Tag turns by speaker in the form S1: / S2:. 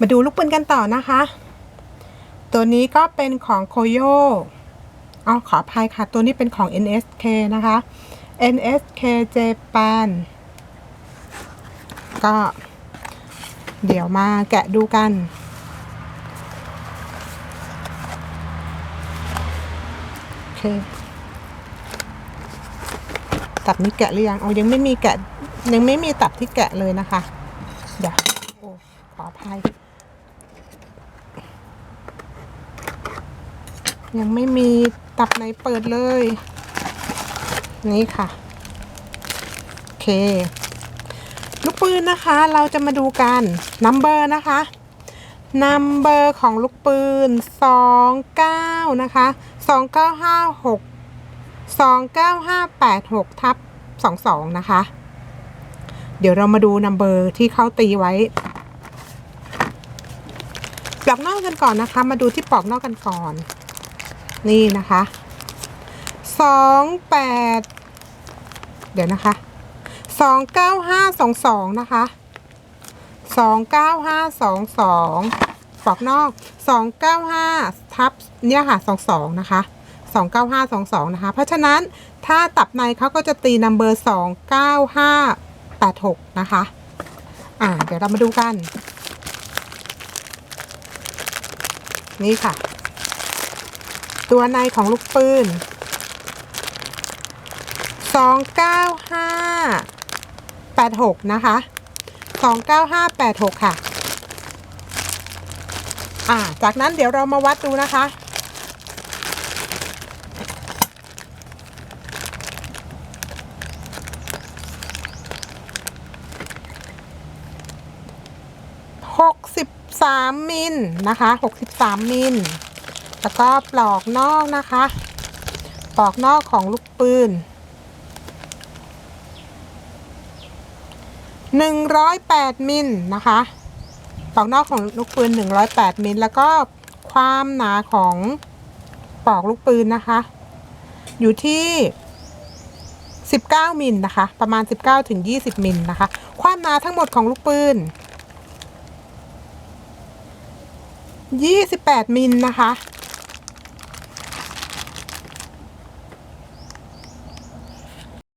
S1: มาดูลูกปืนกันต่อนะคะ ตัวนี้ก็เป็นของโคโยอ๋อขออภัยค่ะ ตัวนี้เป็นของ NSK นะคะ NSK Japan ก็ เดี๋ยวมาแกะดูกัน โอเคตับนี้แกะหรือยังเอ๋อยังไม่มีแกะ ยังไม่มีตับที่แกะเลยนะคะ เดี๋ยวโอ้ ขออภัย ยังไม่มีตับไหนเปิดเลย นี่ค่ะ โอเค ลูกปืนนะคะ เราจะมาดูกันนัมเบอร์นะคะนัมเบอร์ของลูกปืน 29 นะคะ 2956 29586ทับ22 นะคะ เดี๋ยวเรามาดูนัมเบอร์ที่เขาตีไว้ ปลอกนอกกันก่อนนะคะ มาดูที่ปลอกนอกกันก่อน นี่นะคะสองแปดเดี๋ยวนะคะสองเก้าห้าสองสองนะคะสองเก้าห้าสองสองปลอกนอกสองเก้าห้าทับเนี่ยค่ะสองสองนะคะสองเก้าห้าสองสองนะคะ เพราะฉะนั้นถ้าตับในเขาก็จะตีนัมเบอร์สองเก้าห้าแปดหกนะคะ อ่า เดี๋ยวเรามาดูกัน นี่ค่ะ ตัวในของลูกปืนสองเก้าห้าแปดหกนะคะสองเก้าห้าแปดหกค่ะ อ่า จากนั้นเดี๋ยวเรามาวัดดูนะคะหกสิบ สามมิลนะคะหกสิบสามมิล แล้วก็ปลอกนอกนะคะ ปลอกนอกของลูกปืน 108 มิลนะคะ ปลอกนอกของลูกปืน 108 มิล แล้วก็ความหนาของปลอกลูกปืนนะคะ อยู่ที่ 19 มิลนะคะ ประมาณ 19ถึง20 มิลนะคะ ความหนาทั้งหมดของลูกปืน 28 มิลนะคะ